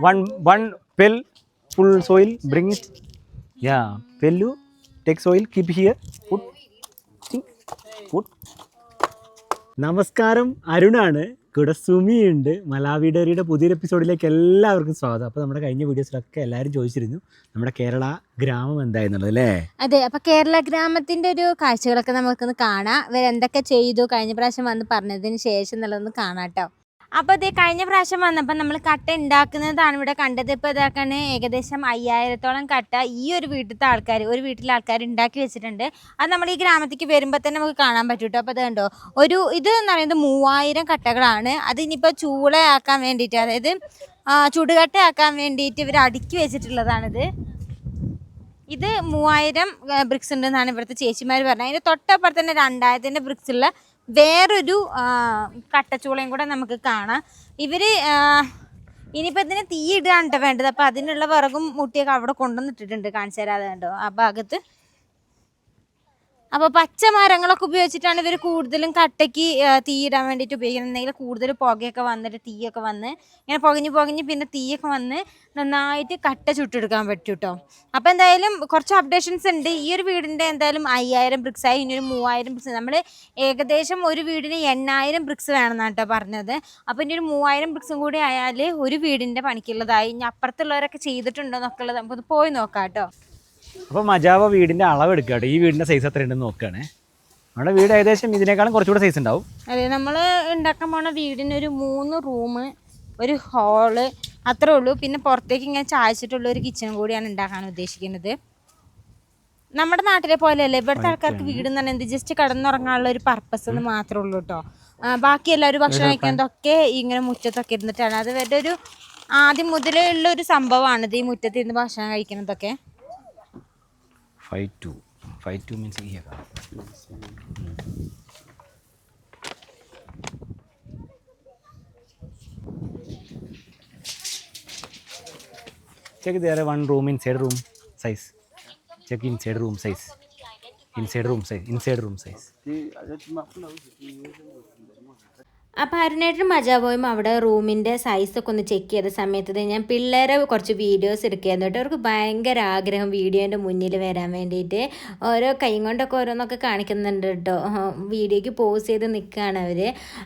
one one pill full soil bring it. Yeah pellu take soil keep here. Put. Think. Put. നമസ്കാരം അരുണാണ്. കൂടെ സുമിയുണ്ട് Malawi ഡയറിയുടെ പുതിയൊരു എപ്പിസോഡിലേക്ക് എല്ലാവർക്കും സ്വാഗതം. അപ്പോൾ നമ്മുടെ കഴിഞ്ഞ വീഡിയോസിലൊക്കെ എല്ലാവരും ചോദിച്ചിരുന്നു നമ്മുടെ കേരള ഗ്രാമം എന്തായെന്നുള്ളത് അല്ലേ? അതെ അപ്പൊ കേരള ഗ്രാമത്തിന്റെ ഒരു കാഴ്ചകളൊക്കെ നമുക്കൊന്ന് കാണാം. ഇവരെന്തൊക്കെ ചെയ്തു കഴിഞ്ഞ പ്രാവശ്യം വന്ന് പറഞ്ഞതിന് ശേഷം എന്നുള്ളതൊന്ന് കാണാം കേട്ടോ. അപ്പൊ ഇത് കഴിഞ്ഞ പ്രാവശ്യം വന്നപ്പോൾ നമ്മൾ കട്ട ഉണ്ടാക്കുന്നതാണ് ഇവിടെ കണ്ടത്. ഇപ്പൊ ഇതാക്കാണ് ഏകദേശം അയ്യായിരത്തോളം കട്ട ഈ ഒരു വീട്ടിലത്തെ ആൾക്കാർ ഒരു വീട്ടിലെ ആൾക്കാർ ഉണ്ടാക്കി വെച്ചിട്ടുണ്ട്. അത് നമ്മൾ ഈ ഗ്രാമത്തിലേക്ക് വരുമ്പോൾ തന്നെ നമുക്ക് കാണാൻ പറ്റും കേട്ടോ അപ്പോൾ കണ്ടോ ഒരു ഇത് എന്ന് പറയുന്നത് മൂവായിരം കട്ടകളാണ്. അത് ഇനിയിപ്പോൾ ചൂളയാക്കാൻ വേണ്ടിയിട്ട് അതായത് ചുടുകട്ടയാക്കാൻ വേണ്ടിയിട്ട് ഇവർ അടുക്കി വെച്ചിട്ടുള്ളതാണിത്. ഇത് മൂവായിരം ബ്രിക്സ് ഉണ്ടെന്നാണ് ഇവിടുത്തെ ചേച്ചിമാർ പറഞ്ഞത്. അതിന്റെ തൊട്ടപ്പുറത്ത് തന്നെ രണ്ടായിരത്തിന്റെ ബ്രിക്സ് ഉള്ള വേറൊരു കട്ടച്ചൂളയും കൂടെ നമുക്ക് കാണാം. ഇവർ ഇനിയിപ്പോൾ ഇതിന് തീ ഇടുകയാണ് കേട്ടോ വേണ്ടത്. അപ്പോൾ അതിനുള്ള വിറകും മുട്ടിയൊക്കെ അവിടെ കൊണ്ടുവന്നിട്ടിട്ടുണ്ട്. കാണിച്ചു തരാതെ കണ്ടോ? ആ ഭാഗത്ത് അപ്പോൾ പച്ച മരങ്ങളൊക്കെ ഉപയോഗിച്ചിട്ടാണ് ഇവർ കൂടുതലും കട്ടയ്ക്ക് തീയിടാൻ വേണ്ടിട്ട് ഉപയോഗിക്കുന്നത്. കൂടുതൽ പുകയൊക്കെ വന്നിട്ട് തീയൊക്കെ വന്ന് ഇങ്ങനെ പുകഞ്ഞ് പുകഞ്ഞ് പിന്നെ തീയൊക്കെ വന്ന് നന്നായിട്ട് കട്ട ചുട്ടെടുക്കാൻ പറ്റും കേട്ടോ അപ്പോൾ എന്തായാലും കുറച്ച് അപ്ഡേഷൻസ് ഉണ്ട്. ഈ ഒരു വീടിന്റെ എന്തായാലും അയ്യായിരം ബ്രിക്സ് ആയി ഇനി ഒരു മൂവായിരം ബ്രിക്സ് നമ്മൾ ഏകദേശം ഒരു വീടിന് എണ്ണായിരം ബ്രിക്സ് വേണമെന്നാണ് കേട്ടോ പറഞ്ഞത്. അപ്പോൾ ഇനി ഒരു മൂവായിരം ബ്രിക്സും കൂടി ആയാൽ ഒരു വീടിന്റെ പണിക്കുള്ളതായി. ഇനി അപ്പുറത്തുള്ളവരൊക്കെ ചെയ്തിട്ടുണ്ടോ എന്നൊക്കെ ഉള്ളത് നമുക്കൊന്ന് പോയി നോക്കാം കേട്ടോ അപ്പോൾ മജാവ വീടിന്റെ അളവ് എടുക്കുക കേട്ടോ. ഈ വീടിന്റെ സൈസ് എത്ര ഉണ്ടെന്ന് നോക്കുകയാണ് നമ്മുടെ വീട് ഏകദേശം ഇതിനേക്കാളും കുറച്ചുകൂടെ സൈസ് ഉണ്ടാവും. അതെ നമ്മൾ ഉണ്ടാക്കാൻ പോണ വീടിന് ഒരു മൂന്ന് റൂം ഒരു ഹാൾ അത്രേ ഉള്ളൂ. പിന്നെ പുറത്തേക്ക് ഇങ്ങനെ ചായച്ചിട്ടുള്ള ഒരു കിച്ചൺ കൂടിയാണ് ഉണ്ടാക്കാൻ ഉദ്ദേശിക്കുന്നത്. നമ്മുടെ നാട്ടിലെ പോലെയല്ല ഇവിടുത്തെ ആൾക്കാർക്ക് വീട് എന്ന് പറയുന്നത് ജസ്റ്റ് കടന്നുറങ്ങാനുള്ള ഒരു പർപ്പസ് എന്ന് മാത്രമേ ഉള്ളൂ കേട്ടോ. ബാക്കി എല്ലാവരും ഭക്ഷണം കഴിക്കുന്നതൊക്കെ ഇങ്ങനെ മുറ്റത്തൊക്കെ ഇരുന്നിട്ടാണ്. അത് ഒരു ആദ്യം മുതലേ ഉള്ള ഒരു സംഭവമാണിത് ഈ മുറ്റത്ത് ഇരുന്ന് ഭക്ഷണം കഴിക്കുന്നതൊക്കെ. Five two five two means यही कहा check they are one room inside room size check inside room size inside room size inside room size അപ്പോൾ അരുണേട്ടനും മജാബോയും അവിടെ റൂമിന്റെ സൈസൊക്കെ ഒന്ന് ചെക്ക് ചെയ്ത സമയത്ത് ഞാൻ പിള്ളേരെ കുറച്ച് വീഡിയോസ് എടുക്കുകയായിരുന്നു കേട്ടോ. അവർക്ക് ഭയങ്കര ആഗ്രഹം വീഡിയോന്റെ മുന്നിൽ വരാൻ വേണ്ടിയിട്ട്. ഓരോ കൈ കൊണ്ടൊക്കെ ഓരോന്നൊക്കെ കാണിക്കുന്നുണ്ട് കേട്ടോ. വീഡിയോയ്ക്ക് പോസ് ചെയ്ത് നിൽക്കുകയാണ് അവർ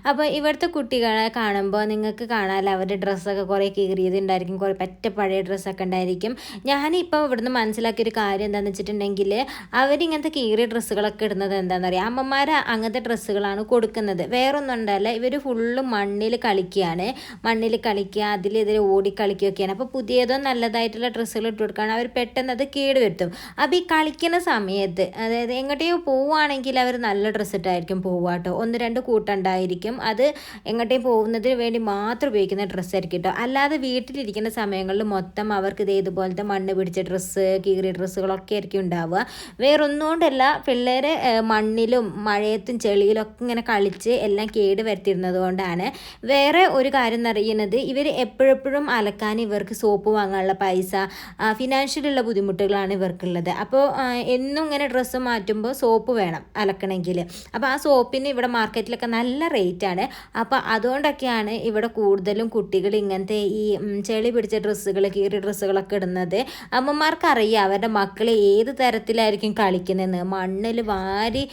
അപ്പോൾ ഇവിടുത്തെ കുട്ടികളെ കാണുമ്പോൾ നിങ്ങൾക്ക് കാണാമല്ലോ അവരുടെ ഡ്രസ്സൊക്കെ കുറേ കീറിയതുണ്ടായിരിക്കും. കുറേ പറ്റ പഴയ ഡ്രസ്സൊക്കെ ഉണ്ടായിരിക്കും. ഞാനിപ്പോൾ ഇവിടുന്ന് മനസ്സിലാക്കിയ ഒരു കാര്യം എന്താണെന്ന് വെച്ചിട്ടുണ്ടെങ്കിൽ അവരിങ്ങനത്തെ കീറിയ ഡ്രസ്സുകളൊക്കെ ഇടുന്നത് എന്താണെന്ന് അറിയാം അമ്മമാർ അങ്ങനത്തെ ഡ്രസ്സുകളാണ് കൊടുക്കുന്നത്. വേറൊന്നും ഉണ്ടല്ല. ഇവർ ഫുള്ള് മണ്ണിൽ കളിക്കുകയാണ് മണ്ണിൽ കളിക്കുക അതിലെതിരെ ഓടി കളിക്കുകയൊക്കെയാണ്. അപ്പോൾ പുതിയതോ നല്ലതായിട്ടുള്ള ഡ്രസ്സുകൾ ഇട്ട് കൊടുക്കുകയാണ് അവർ പെട്ടെന്ന് അത് കേട് വരുത്തും അപ്പോൾ ഈ കളിക്കുന്ന സമയത്ത് അതായത് എങ്ങോട്ടേയോ പോവുകയാണെങ്കിൽ അവർ നല്ല ഡ്രസ്സ് ഇട്ടായിരിക്കും പോവുക കേട്ടോ. ഒന്ന് രണ്ട് കൂട്ടുണ്ടായിരിക്കും അത് എങ്ങോട്ടേയും പോകുന്നതിന് വേണ്ടി മാത്രം ഉപയോഗിക്കുന്ന ഡ്രസ്സായിരിക്കും കേട്ടോ. അല്ലാതെ വീട്ടിലിരിക്കുന്ന സമയങ്ങളിൽ മൊത്തം അവർക്ക് ഇത് ഇതുപോലത്തെ മണ്ണ് പിടിച്ച ഡ്രസ്സ് കീറി ഡ്രസ്സുകളൊക്കെ ആയിരിക്കും ഉണ്ടാവുക. വേറൊന്നും കൊണ്ടല്ല പിള്ളേരെ മണ്ണിലും മഴയത്തും ചെളിയിലും ഒക്കെ ഇങ്ങനെ കളിച്ച് എല്ലാം കേട് കൊണ്ടാണ് വേറെ ഒരു കാര്യം എന്നറിയുന്നത് ഇവർ എപ്പോഴെപ്പോഴും അലക്കാൻ ഇവർക്ക് സോപ്പ് വാങ്ങാനുള്ള പൈസ ഫിനാൻഷ്യലുള്ള ബുദ്ധിമുട്ടുകളാണ് ഇവർക്കുള്ളത്. അപ്പോൾ എന്നും ഇങ്ങനെ ഡ്രസ്സ് മാറ്റുമ്പോൾ സോപ്പ് വേണം അലക്കണമെങ്കിൽ. അപ്പോൾ ആ സോപ്പിന് ഇവിടെ മാർക്കറ്റിലൊക്കെ നല്ല റേറ്റാണ്. അപ്പോൾ അതുകൊണ്ടൊക്കെയാണ് ഇവിടെ കൂടുതലും കുട്ടികൾ ഇങ്ങനത്തെ ഈ ചെളി പിടിച്ച ഡ്രസ്സുകൾ കീറി ഡ്രസ്സുകളൊക്കെ ഇടുന്നത്. അമ്മമാർക്ക് അറിയാം അവരുടെ മക്കൾ ഏത് തരത്തിലായിരിക്കും കളിക്കുന്നതെന്ന്. മണ്ണിൽ വാരി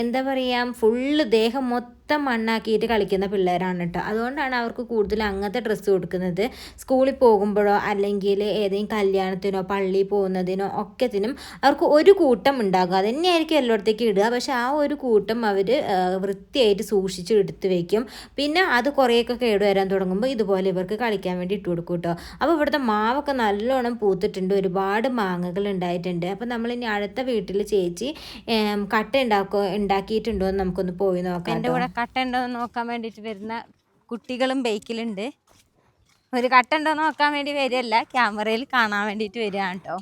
എന്താ പറയുക ഫുള്ള് ദേഹം മൊത്തം മണ്ണാക്കിയിട്ട് കളിക്കുന്ന പിള്ളേരാണ് കേട്ടോ അതുകൊണ്ടാണ് അവർക്ക് കൂടുതൽ അങ്ങനത്തെ ഡ്രസ്സ് കൊടുക്കുന്നത്. സ്കൂളിൽ പോകുമ്പോഴോ അല്ലെങ്കിൽ ഏതെങ്കിലും കല്യാണത്തിനോ പള്ളി പോകുന്നതിനോ ഒക്കത്തിനും അവർക്ക് ഒരു കൂട്ടം ഉണ്ടാകും. അത് തന്നെയായിരിക്കും എല്ലായിടത്തേക്കും ഇടുക. പക്ഷെ ആ ഒരു കൂട്ടം അവർ വൃത്തിയായിട്ട് സൂക്ഷിച്ച് എടുത്ത് വയ്ക്കും പിന്നെ അത് കുറേയൊക്കെ കേടുവരാൻ തുടങ്ങുമ്പോൾ ഇതുപോലെ ഇവർക്ക് കളിക്കാൻ വേണ്ടി ഇട്ട് കൊടുക്കും കേട്ടോ. അപ്പോൾ ഇവിടുത്തെ മാവൊക്കെ നല്ലോണം പൂത്തിട്ടുണ്ട്. ഒരുപാട് മാങ്ങകൾ ഉണ്ടായിട്ടുണ്ട്. അപ്പോൾ നമ്മൾ ഇനി അടുത്ത വീട്ടിൽ ചേച്ചി കട്ട ഉണ്ടാക്കോ ഉണ്ടാക്കിയിട്ടുണ്ടോ എന്ന് നമുക്കൊന്ന് പോയി നോക്കാം എന്റെ കൂടെ കട്ട ഉണ്ടോ എന്ന് നോക്കാൻ വേണ്ടിയിട്ട് വരുന്ന കുട്ടികളും ബൈക്കിലുണ്ട്. ഒരു കട്ടുണ്ടോ എന്ന് നോക്കാൻ വേണ്ടി വരികയല്ല ക്യാമറയിൽ കാണാൻ വേണ്ടിയിട്ട് വരികയാണ് കേട്ടോ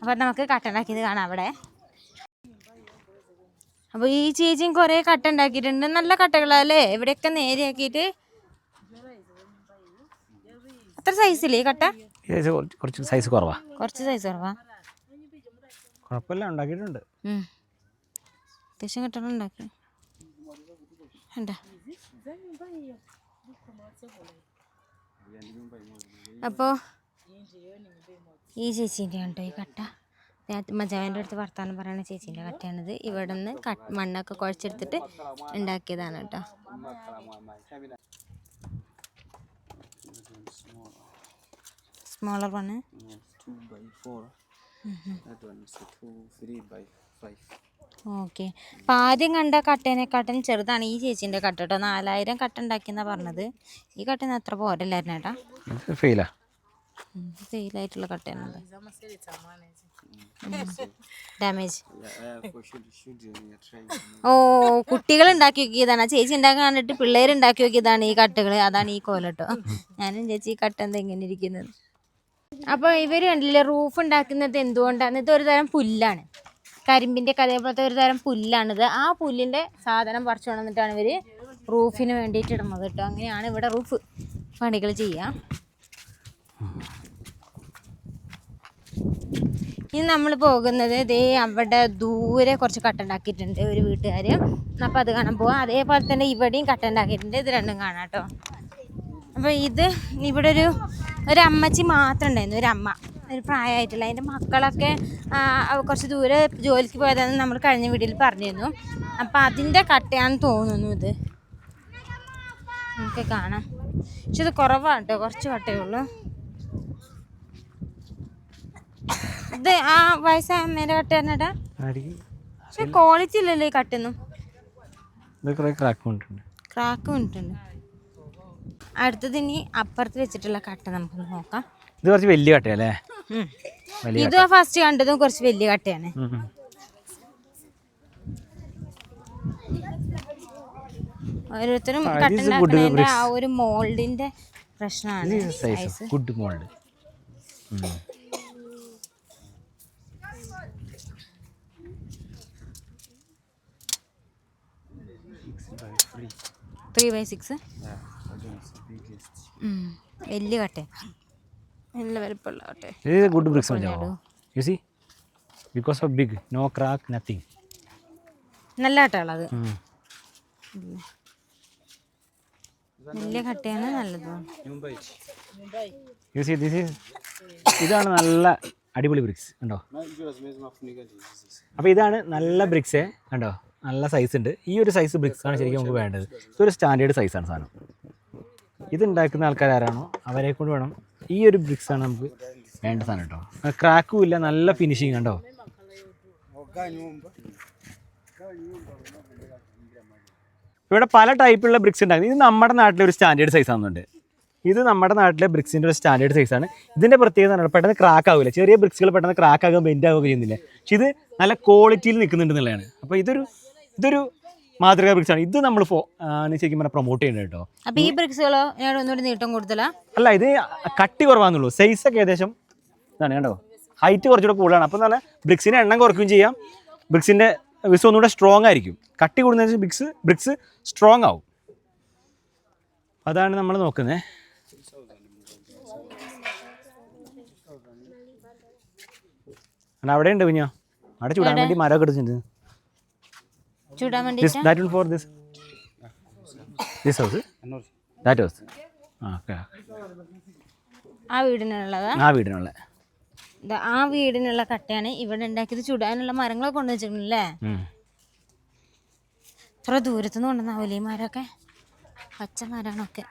അപ്പോൾ നമുക്ക് കട്ടുണ്ടാക്കിയത് കാണാം അവിടെ. അപ്പോൾ ഈ ചേച്ചിയും കുറേ കട്ട ഉണ്ടാക്കിയിട്ടുണ്ട്. നല്ല കട്ടകളല്ലേ? ഇവിടെയൊക്കെ നേരെയാക്കിയിട്ട് അത്ര സൈസില്ലേ ഈ കട്ട? കുറച്ച് സൈസ് കുറവാ. കുറച്ച് സൈസ് കുറവാ. കുഴപ്പമില്ല ഉണ്ടാക്കിയിട്ടുണ്ട്. അത്യാവശ്യം കട്ടകളുണ്ടാക്കി ഉണ്ടാക്കി. അപ്പോൾ ഈ ചേച്ചീന്റെ ഉണ്ടോ ഈ കട്ട? മജാവിന്റെ അടുത്ത് വർത്താനം പറയുന്ന ചേച്ചീന്റെ കട്ടയാണിത്. ഇവിടെ നിന്ന് കട്ട് മണ്ണൊക്കെ കുഴച്ചെടുത്തിട്ട് ഉണ്ടാക്കിയതാണ് കേട്ടോ. Smaller one 2 by four. Okay. അപ്പം ആദ്യം കണ്ട കട്ടേനെക്കാട്ടും ചെറുതാണ് ഈ ചേച്ചീന്റെ കട്ട കേട്ടോ. നാലായിരം കട്ട ഉണ്ടാക്കിയെന്നാ പറഞ്ഞത്. ഈ കട്ടന് അത്ര പോരല്ലായിരുന്നു ചേട്ടാ ഫെയിലാ ഫെയിലായിട്ടുള്ള കട്ടയാണ് ഡാമേജ്. ഓ കുട്ടികൾ ഉണ്ടാക്കി നോക്കിയതാണ്. ചേച്ചി ഉണ്ടാക്കാൻ കണ്ടിട്ട് പിള്ളേർ ഉണ്ടാക്കി നോക്കിയതാണ് ഈ കട്ടകൾ അതാണ് ഈ കോലട്ടോ ഞാനും ചേച്ചി ഈ കട്ട എന്താ ഇങ്ങനെ ഇരിക്കുന്നത്? അപ്പോൾ ഇവർ കണ്ടില്ലേ റൂഫ് ഉണ്ടാക്കുന്നത് എന്തുകൊണ്ടാണ് ഇത് ഒരു തരം പുല്ലാണ്. കരിമ്പിന്റെ കഥയെപ്പോലത്തെ ഒരു തരം പുല്ലാണിത്. ആ പുല്ലിന്റെ സാധനം പറിച്ചു കൊണ്ടുവന്നിട്ടാണ് ഇവർ റൂഫിന് വേണ്ടിയിട്ട് ഇടുന്നത് കേട്ടോ. അങ്ങനെയാണ് ഇവിടെ റൂഫ് പണികൾ ചെയ്യുക ഇനി നമ്മൾ പോകുന്നത് ദേ അവിടെ ദൂരെ കുറച്ച് കട്ടുണ്ടാക്കിയിട്ടുണ്ട് ഒരു വീട്ടുകാർ അപ്പോൾ അത് കാണാൻ പോവാം. അതേപോലെ തന്നെ ഇവിടെയും കട്ടുണ്ടാക്കിയിട്ടുണ്ട് ഇത് രണ്ടും കാണാം കേട്ടോ. അപ്പോൾ ഇത് ഇവിടെ ഒരു ഒരു അമ്മച്ചി മാത്രം ഉണ്ടായിരുന്നു ഒരു അമ്മ. ഒരു പ്രായമായിട്ടില്ല. അതിന്റെ മക്കളൊക്കെ കുറച്ച് ദൂരെ ജോലിക്ക് പോയതാണെന്ന് നമ്മൾ കഴിഞ്ഞ വീട്ടിൽ പറഞ്ഞിരുന്നു. അപ്പോൾ അതിന്റെ കട്ടയാണെന്ന് തോന്നുന്നു ഇത്. നമുക്ക് കാണാം. പക്ഷെ ഇത് കുറവാണ് കേട്ടോ കുറച്ച് കട്ടയേ ഉള്ളൂ. ഇത് ആ വയസ്സായ അമ്മേന്റെ കട്ട തന്നെടാ പക്ഷെ ക്വാളിറ്റി ഇല്ലല്ലോ ഈ കട്ടൊന്നും ക്രാക്ക് വന്നിട്ടുണ്ട് അടുത്തത് ഇനി അപ്പുറത്ത് വെച്ചിട്ടുള്ള കട്ട നമുക്ക് നോക്കാം. ഇത് കുറച്ച് വലിയ കട്ടയല്ലേ? ഇത് ഫസ്റ്റ് കണ്ടതും കുറച്ച് വലിയ കട്ടയാണ്. ഓരോരുത്തരും ആ, ഒരു മോൾഡിന്റെ പ്രശ്നമാണ്. Size good mould three by six. വലിയ കട്ട നല്ല വലുപ്പമുള്ള കട്ട ഇത് good bricks You you see because of big no crack nothing നല്ല കട്ടകളത് വലിയ കട്ടയാണ് നല്ലത്. യു സി ദിസ് ഈസ് ഇതാണ് നല്ല അടിപൊളി ബ്രിക്സ് കണ്ടോ? അപ്പോൾ ഇതാണ് നല്ല ബ്രിക്സ് കണ്ടോ? നല്ല സൈസ് ഉണ്ട്. ഈ ഒരു സൈസ് ബ്രിക്സ് ആണ് ശരിക്കും നമുക്ക് വേണ്ടത്. ഇതൊരു സ്റ്റാൻഡേർഡ് സൈസാണ് സാധനം. ഇത് ഉണ്ടാക്കുന്ന ആൾക്കാരാരാണോ അവരെ കൊണ്ട് വേണം ഈ ഒരു ബ്രിക്സ് ആണ് നമുക്ക് വേണ്ട സാധനം കേട്ടോ ക്രാക്കും ഇല്ല നല്ല ഫിനിഷിങ് കണ്ടോ ഇവിടെ പല ടൈപ്പുള്ള ബ്രിക്സ് ഉണ്ടാകും. ഇത് നമ്മുടെ നാട്ടിലെ ഒരു സ്റ്റാൻഡേർഡ് സൈസ് ആണെന്നുണ്ട്. ഇത് നമ്മുടെ നാട്ടിലെ ബ്രിക്സിന്റെ ഒരു സ്റ്റാൻഡേർഡ് സൈസാണ് ഇതിന്റെ പ്രത്യേകത എന്ന് പെട്ടെന്ന് ക്രാക്ക് ആവില്ല ചെറിയ ബ്രിക്സുകൾ പെട്ടെന്ന് ക്രാക്ക് ആകാൻ ബെൻഡ് ആവുകയും ചെയ്യുന്നില്ല. പക്ഷെ ഇത് നല്ല ക്വാളിറ്റിയിൽ നിൽക്കുന്നുണ്ട് എന്നുള്ളതാണ്. അപ്പോൾ ഇതൊരു ഇതൊരു മാതൃകാ ബ്രിക്സാണ്. ഇത് നമ്മൾ ആണ് ശരിക്കും പറഞ്ഞാൽ പ്രൊമോട്ട് ചെയ്യുന്നത് കേട്ടോ അപ്പൊ ഈ ബ്രിക്സുകളോ ഒന്നുകൂടി നീട്ടം കൂടുതലാ? അല്ല ഇത് കട്ടി കുറവാന്നുള്ളൂ. സൈസ് ഒക്കെ ഏകദേശം ഇതാണ് കേട്ടോ ഹൈറ്റ് കുറച്ചുകൂടെ കൂടുതലാണ്. അപ്പം തന്നെ ബ്രിക്സിന്റെ എണ്ണം കുറയ്ക്കുകയും ചെയ്യാം. ബ്രിക്സിന്റെ വിസ് ഒന്നുകൂടെ സ്ട്രോങ് ആയിരിക്കും. കട്ടി കൂടുന്നതിന് ബ്രിക്സ് ബ്രിക്സ് സ്ട്രോങ് ആവും. അതാണ് നമ്മൾ നോക്കുന്നത് അവിടെ ഉണ്ട് പിന്നെ അവിടെ ചൂടാൻ വേണ്ടി മരമൊക്കെ എടുത്തിട്ടുണ്ട്. ചൂടാൻ വേണ്ടി this that will for this this house that house ആ ഓക്കെ ആ വീടിനുള്ളതാ? ആ വീടിനുള്ള. ആ വീടിനുള്ള കട്ടയാണ് ഇവിടെ ഉണ്ടാക്കിയത്. ചുടാനുള്ള മരങ്ങളൊക്കെ കൊണ്ടു വെച്ചിട്ടുണ്ടല്ലേ. ഇത്ര ദൂരത്തുനിന്ന് കൊണ്ടുവന്ന ഈ മരമൊക്കെ പച്ച മരങ്ങളൊക്കെ.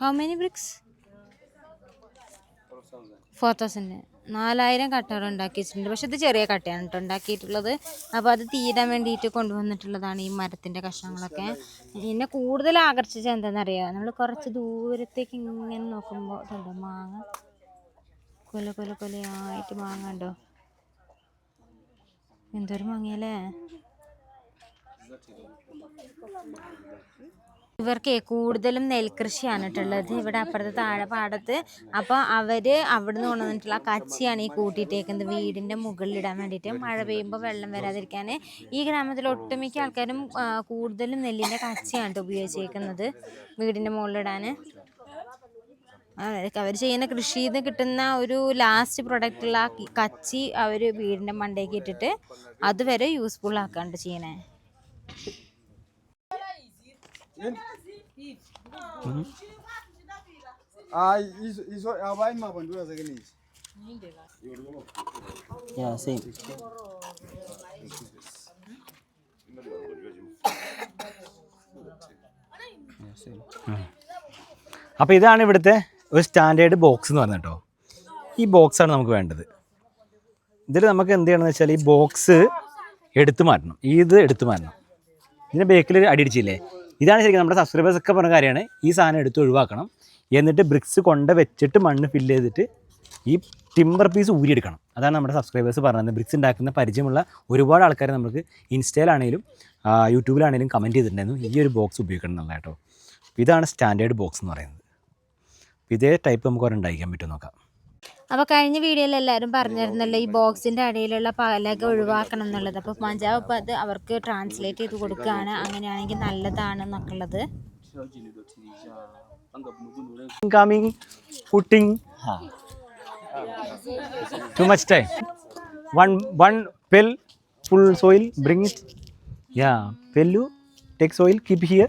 How many bricks four thousand നാലായിരം കട്ടകൾ ഉണ്ടാക്കി വെച്ചിട്ടുണ്ട് പക്ഷെ ഇത് ചെറിയ കട്ടയാണ് കേട്ടോ. ഉണ്ടാക്കിയിട്ടുള്ളത്. അപ്പോൾ അത് തീരാൻ വേണ്ടിയിട്ട് കൊണ്ടുവന്നിട്ടുള്ളതാണ് ഈ മരത്തിന്റെ കഷ്ണങ്ങളൊക്കെ. എന്നെ കൂടുതൽ ആകർഷിച്ചത് എന്താണെന്നറിയാമോ നമ്മൾ കുറച്ച് ദൂരത്തേക്ക് ഇങ്ങനെ നോക്കുമ്പോൾ കണ്ടോ? മാങ്ങ. കൊല കൊല കൊലയായിട്ട് മാങ്ങ ഉണ്ടോ എന്തൊരു മാങ്ങയല്ലേ? ഇവർക്ക് കൂടുതലും നെൽകൃഷിയാണ് കേട്ടുള്ളത് ഇവിടെ അപ്പുറത്തെ താഴെ പാടത്ത്. അപ്പോൾ അവർ അവിടുന്ന് കൊണ്ടുവന്നിട്ടുള്ള കച്ചിയാണ് ഈ കൂട്ടിയിട്ടേക്കുന്നത്. വീടിന്റെ മുകളിലിടാൻ വേണ്ടിയിട്ട്. മഴ പെയ്യുമ്പോൾ വെള്ളം വരാതിരിക്കാൻ ഈ ഗ്രാമത്തിൽ ഒട്ടുമിക്ക ആൾക്കാരും കൂടുതലും നെല്ലിന്റെ കച്ചിയാണ് കേട്ടോ ഉപയോഗിച്ചേക്കുന്നത് വീടിന്റെ മുകളിലിടാൻ അവർ ചെയ്യുന്ന കൃഷിയിൽ നിന്ന് കിട്ടുന്ന ഒരു ലാസ്റ്റ് പ്രൊഡക്റ്റുള്ള കച്ചി അവർ വീടിന്റെ മണ്ടേക്ക് ഇട്ടിട്ട് അതുവരെ യൂസ്ഫുൾ ആക്കാണ്ട് ചെയ്യണേ. Ah, isso, isso é vai uma bandura. Yeah, same. അപ്പോൾ ഇതാണ് ഇവിടുത്തെ ഒരു സ്റ്റാൻഡേർഡ് ബോക്സ് എന്ന് പറഞ്ഞിട്ടോ ഈ ബോക്സാണ് നമുക്ക് വേണ്ടത്. ഇതിൽ നമുക്ക് എന്ത് ചെയ്യണമെന്ന് വെച്ചാൽ ഈ ബോക്സ് എടുത്തു മാറ്റണം. ഇത് എടുത്തു മാറ്റണം. ഇതിന്റെ ബേക്കിൽ അടിയിടിച്ചില്ലേ ഇതാണ് ശരിക്കും നമ്മുടെ സബ്സ്ക്രൈബേഴ്സ് ഒക്കെ പറഞ്ഞ കാര്യമാണ്. ഈ സാധനം എടുത്ത് ഒഴിവാക്കണം. എന്നിട്ട് ബ്രിക്സ് കൊണ്ട് വെച്ചിട്ട് മണ്ണ് ഫില്ല് ചെയ്തിട്ട് ഈ ടിമ്പർ പീസ് ഊരിയെടുക്കണം. അതാണ് നമ്മുടെ സബ്സ്ക്രൈബേഴ്സ് പറഞ്ഞത്. ബ്രിക്സ് ഉണ്ടാക്കുന്ന പരിചയമുള്ള ഒരുപാട് ആൾക്കാർ നമുക്ക് ഇൻസ്റ്റയിലാണെങ്കിലും യൂട്യൂബിലാണെങ്കിലും കമന്റ് ചെയ്തിട്ടുണ്ടായിരുന്നു. ഈ ഒരു ബോക്സ് ഉപയോഗിക്കണം എന്നുള്ള ഇതാണ് സ്റ്റാൻഡേർഡ് ബോക്സ് എന്ന് പറയുന്നത്. ഇതേ ടൈപ്പ് നമുക്ക് ഉണ്ടാക്കാൻ പറ്റും നോക്കാം. അപ്പോൾ കഴിഞ്ഞ വീഡിയോയിൽ എല്ലാവരും പറഞ്ഞിരുന്നല്ലോ ഈ ബോക്സിന്റെ അടിയിലുള്ള പാലൊക്കെ ഒഴിവാക്കണം എന്നുള്ളത്. അപ്പോൾ മഞ്ചാവ് ഇപ്പോൾ അത് അവർക്ക് ട്രാൻസ്ലേറ്റ് ചെയ്ത് കൊടുക്കുകയാണ്. അങ്ങനെയാണെങ്കിൽ നല്ലതാണ് എന്നൊക്കെ ഉള്ളത് too much time one one full soil bring it yeah take soil keep here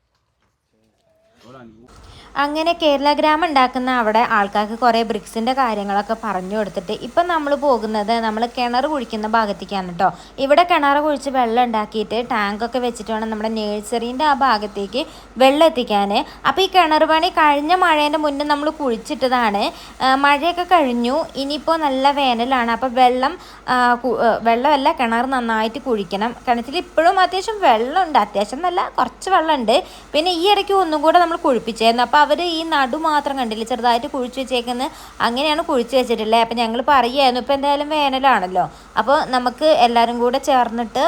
അങ്ങനെ കേരള ഗ്രാമം ഉണ്ടാക്കുന്ന അവിടെ ആൾക്കാർക്ക് കുറേ ബ്രിക്സിന്റെ കാര്യങ്ങളൊക്കെ പറഞ്ഞു കൊടുത്തിട്ട് ഇപ്പം നമ്മൾ പോകുന്നത് നമ്മൾ കിണർ കുഴിക്കുന്ന ഭാഗത്തേക്കാണ് കേട്ടോ. ഇവിടെ കിണർ കുഴിച്ച് വെള്ളം ഉണ്ടാക്കിയിട്ട് ടാങ്കൊക്കെ വെച്ചിട്ട് വേണം നമ്മുടെ നേഴ്സറീന്റെ ആ ഭാഗത്തേക്ക് വെള്ളം എത്തിക്കാൻ. അപ്പോൾ ഈ കിണർ പണി കഴിഞ്ഞ മഴേന്റെ മുന്നേ നമ്മൾ കുഴിച്ചിട്ടതാണ്. മഴയൊക്കെ കഴിഞ്ഞു. ഇനിയിപ്പോൾ നല്ല വേനലാണ്. അപ്പോൾ വെള്ളം വെള്ളമല്ല കിണർ നന്നായിട്ട് കുഴിക്കണം. കിണറ്റിൽ ഇപ്പോഴും അത്യാവശ്യം വെള്ളമുണ്ട്. അത്യാവശ്യം നല്ല കുറച്ച് വെള്ളമുണ്ട്. പിന്നെ ഈ ഇടയ്ക്ക് ഒന്നും കൂടെ നമ്മൾ കുഴിപ്പിച്ചായിരുന്നു അപ്പോൾ അവർ ഈ നടു മാത്രം കണ്ടില്ല ചെറുതായിട്ട് കുഴിച്ച് വെച്ചേക്കുന്നത് അങ്ങനെയാണ് കുഴിച്ച് വെച്ചിട്ടുള്ളത്. അപ്പോൾ ഞങ്ങൾ പറയുമായിരുന്നു ഇപ്പോൾ എന്തായാലും വേനലാണല്ലോ. അപ്പോൾ നമുക്ക് എല്ലാവരും കൂടെ ചേർന്നിട്ട്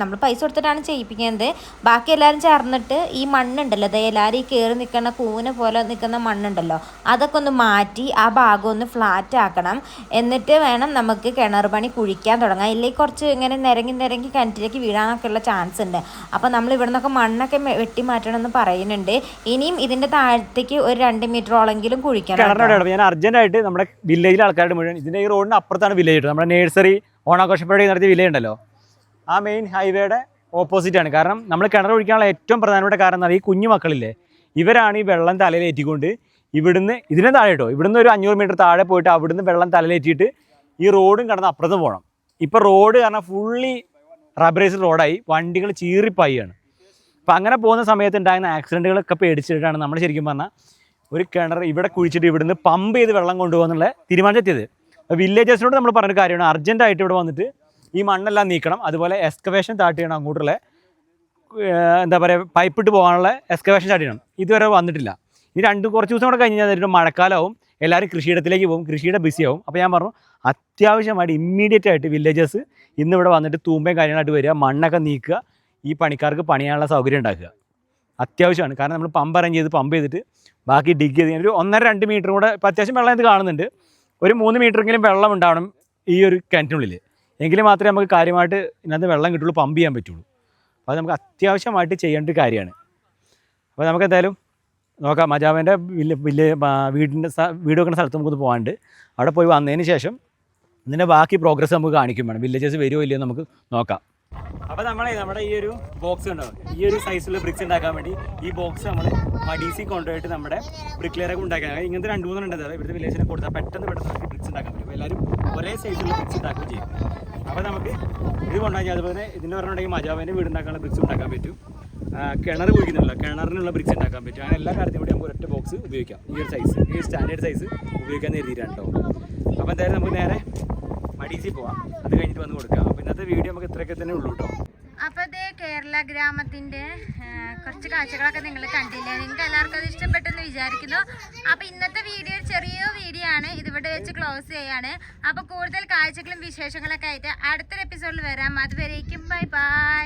നമ്മൾ പൈസ കൊടുത്തിട്ടാണ് ചെയ്യിപ്പിക്കുന്നത്. ബാക്കി എല്ലാവരും ചേർന്നിട്ട് ഈ മണ്ണുണ്ടല്ലോ അത് എല്ലാവരും ഈ കയറി നിൽക്കുന്ന കൂന പോലെ നിൽക്കുന്ന മണ്ണുണ്ടല്ലോ അതൊക്കെ ഒന്ന് മാറ്റി ആ ഭാഗം ഒന്ന് ഫ്ലാറ്റ് ആക്കണം. എന്നിട്ട് വേണം നമുക്ക് കിണർ പണി കുഴിക്കാൻ തുടങ്ങാം ഇല്ലെങ്കിൽ കുറച്ച് ഇങ്ങനെ നിരങ്ങി നിരങ്ങി കിണറ്റിലേക്ക് വീഴാനൊക്കെ ഉള്ള ചാൻസ് ഉണ്ട്. അപ്പോൾ നമ്മൾ ഇവിടെ നിന്നൊക്കെ മണ്ണൊക്കെ വെട്ടി മാറ്റണമെന്ന് പറയുന്നുണ്ട്. ഇനിയും ഇതിന്റെ താഴത്തേക്ക് ഒരു രണ്ട് മീറ്ററോളെങ്കിലും കുഴിക്കണം ഞാൻ അർജന്റായിട്ട് നമ്മുടെ വില്ലേജിലെ ആൾക്കാരുടെ മുഴുവൻ ഇതിന്റെ ഈ റോഡിന് അപ്പുറത്താണ് വില്ലേജ് നമ്മുടെ നേഴ്സറി ഓണാഘോഷ പരിപാടി നടത്തിയ വില്ലേജ് ഉണ്ടല്ലോ. ആ മെയിൻ ഹൈവേയുടെ ഓപ്പോസിറ്റ് ആണ്. കാരണം നമ്മൾ കിണർ ഒഴിക്കാനുള്ള ഏറ്റവും പ്രധാനപ്പെട്ട കാരണം എന്നാൽ ഈ കുഞ്ഞു മക്കളില്ലേ ഇവരാണ് ഈ വെള്ളം തലയിലേറ്റിക്കൊണ്ട് ഇവിടുന്ന് ഇതിനെ താഴെ കേട്ടോ ഇവിടുന്ന് ഒരു അഞ്ഞൂറ് മീറ്റർ താഴെ പോയിട്ട് അവിടുന്ന് വെള്ളം തലയിലേറ്റിയിട്ട് ഈ റോഡും കടന്ന് അപ്പുറത്ത് പോകണം. ഇപ്പോൾ റോഡ് കാരണം ഫുള്ളി റബ്ബറൈസ്ഡ് റോഡായി വണ്ടികൾ ചീറിപ്പായിയാണ് അപ്പോൾ അങ്ങനെ പോകുന്ന സമയത്ത് ഉണ്ടാകുന്ന ആക്സിഡന്റുകളൊക്കെ പേടിച്ചിട്ടാണ് നമ്മൾ ശരിക്കും പറഞ്ഞാൽ ഒരു കിണർ ഇവിടെ കുഴിച്ചിട്ട് ഇവിടുന്ന് പമ്പ് ചെയ്ത് വെള്ളം കൊണ്ടുപോകാന്നുള്ള അപ്പോൾ വില്ലേജേഴ്സിനോട് നമ്മൾ പറഞ്ഞൊരു കാര്യമാണ്. അർജന്റായിട്ട് ഇവിടെ വന്നിട്ട് ഈ മണ്ണെല്ലാം നീക്കണം. അതുപോലെ എക്സ്കവേഷൻ സ്റ്റാർട്ട് ചെയ്യണം അങ്ങോട്ടുള്ള എന്താ പറയുക പൈപ്പിട്ട് പോകാനുള്ള എക്സ്കവേഷൻ സ്റ്റാർട്ട് ചെയ്യണം. ഇതുവരെ വന്നിട്ടില്ല. ഇനി രണ്ട് കുറച്ച് ദിവസം കൂടെ കഴിഞ്ഞ് കഴിഞ്ഞാൽ മഴക്കാലമാവും. എല്ലാവരും കൃഷിയിടത്തിലേക്ക് പോകും. കൃഷിയുടെ ബിസി ആവും. അപ്പോൾ ഞാൻ പറഞ്ഞു അത്യാവശ്യമായിട്ട് ഇമ്മീഡിയറ്റ് ആയിട്ട് വില്ലേജസ് ഇന്നിവിടെ വന്നിട്ട് തൂമ്പയും കാര്യങ്ങളായിട്ട് വരിക മണ്ണൊക്കെ നീക്കുക ഈ പണിക്കാർക്ക് പണിയാനുള്ള സൗകര്യം ഉണ്ടാക്കുക. അത്യാവശ്യമാണ്. കാരണം നമ്മൾ പമ്പ് അറേഞ്ച് ചെയ്ത് പമ്പ് ചെയ്തിട്ട് ബാക്കി ഡിഗ് ചെയ്ത് ഒരു ഒന്നര രണ്ട് മീറ്റർ കൂടെ ഇപ്പോൾ അത്യാവശ്യം വെള്ളം ഇത് കാണുന്നുണ്ട്. ഒരു മൂന്ന് മീറ്ററെങ്കിലും വെള്ളം ഉണ്ടാവണം ഈ ഒരു കിണറ്റിനുള്ളിൽ എങ്കിൽ മാത്രമേ നമുക്ക് കാര്യമായിട്ട് ഇതിനകത്ത് വെള്ളം കിട്ടുള്ളൂ പമ്പ് ചെയ്യാൻ പറ്റുള്ളൂ. അപ്പോൾ നമുക്ക് അത്യാവശ്യമായിട്ട് ചെയ്യേണ്ട ഒരു കാര്യമാണ്. അപ്പോൾ നമുക്ക് എന്തായാലും നോക്കാം. മജാവിന്റെ വില്ല വില്ല വീടിന്റെ വീട് വെക്കുന്ന സ്ഥലത്ത് നമുക്കൊന്ന് പോകാണ്ട് അവിടെ പോയി വന്നതിന് ശേഷം ഇതിന്റെ ബാക്കി പ്രോഗ്രസ് നമുക്ക് കാണിക്കും വേണം. വില്ലേജസ് വരുമോ ഇല്ലയോ നമുക്ക് നോക്കാം. അപ്പോൾ നമ്മളെ നമ്മുടെ ഈ ഒരു ബോക്സ് ഉണ്ടാവും ഈ ഒരു സൈസിലുള്ള ബ്രിക്സ് ഉണ്ടാക്കാൻ വേണ്ടി ഈ ബോക്സ് നമ്മൾ മഡീസി കൊണ്ടുപോയിട്ട് നമ്മുടെ ബ്രിക്ലെയറൊക്കെ ഉണ്ടാക്കാൻ ഇങ്ങനത്തെ രണ്ട് മൂന്നെണ്ണം ഉണ്ട്. ഇവിടുത്തെ വില്ലേജിനെ കൊടുത്താൽ പെട്ടെന്ന് പെട്ടെന്ന് ബ്രിക്സ് ഉണ്ടാക്കാൻ പറ്റും. എല്ലാവരും ഒരേ സൈസിലുള്ള ബ്രിക്സ് ഉണ്ടാക്കുകയും ചെയ്യും. അപ്പോൾ നമുക്ക് ഇത് കൊണ്ടുപോയി അതുപോലെ ഇതിന് പറഞ്ഞിട്ടുണ്ടെങ്കിൽ മജാവിന്റെ വീട് ഉണ്ടാക്കാനുള്ള ബ്രിക്സ് ഉണ്ടാക്കാൻ പറ്റും. കിണർ കുഴിക്കുന്നില്ല. കിണറിനുള്ള ബ്രിക്സ് ഉണ്ടാക്കാൻ പറ്റും. അങ്ങനെ എല്ലാ കാര്യത്തിനും കൂടി നമുക്ക് ഒരൊറ്റ ബോക്സ് ഉപയോഗിക്കാം. ഈ ഒരു സൈസ് ഈ സ്റ്റാൻഡേർഡ് സൈസ് ഉപയോഗിക്കാൻ എഴുതിയിട്ടാണ് കേട്ടോ അപ്പോൾ എന്തായാലും നമുക്ക് നേരെ മഡീസി പോവാം. അത് കഴിഞ്ഞിട്ട് വന്ന് കൊടുക്കാം. അപ്പോൾ ഇന്നത്തെ വീഡിയോ നമുക്ക് ഇത്രയൊക്കെ തന്നെ ഉള്ളൂ കേട്ടോ അപ്പോൾ ഇത് കേരള ഗ്രാമത്തിന്റെ കുറച്ച് കാഴ്ചകളൊക്കെ നിങ്ങൾ കണ്ടില്ലേ? നിങ്ങൾക്ക് എല്ലാവർക്കും അത് ഇഷ്ടപ്പെട്ടെന്ന് വിചാരിക്കുന്നു. അപ്പോൾ ഇന്നത്തെ വീഡിയോ ചെറിയ വീഡിയോ ആണ്. ഇതിവിടെ വെച്ച് ക്ലോസ് ചെയ്യാണ്. അപ്പോൾ കൂടുതൽ കാഴ്ചകളും വിശേഷങ്ങളൊക്കെ ആയിട്ട് അടുത്തൊരു എപ്പിസോഡിൽ വരാം. അതുവരേക്കും ബൈ ബൈ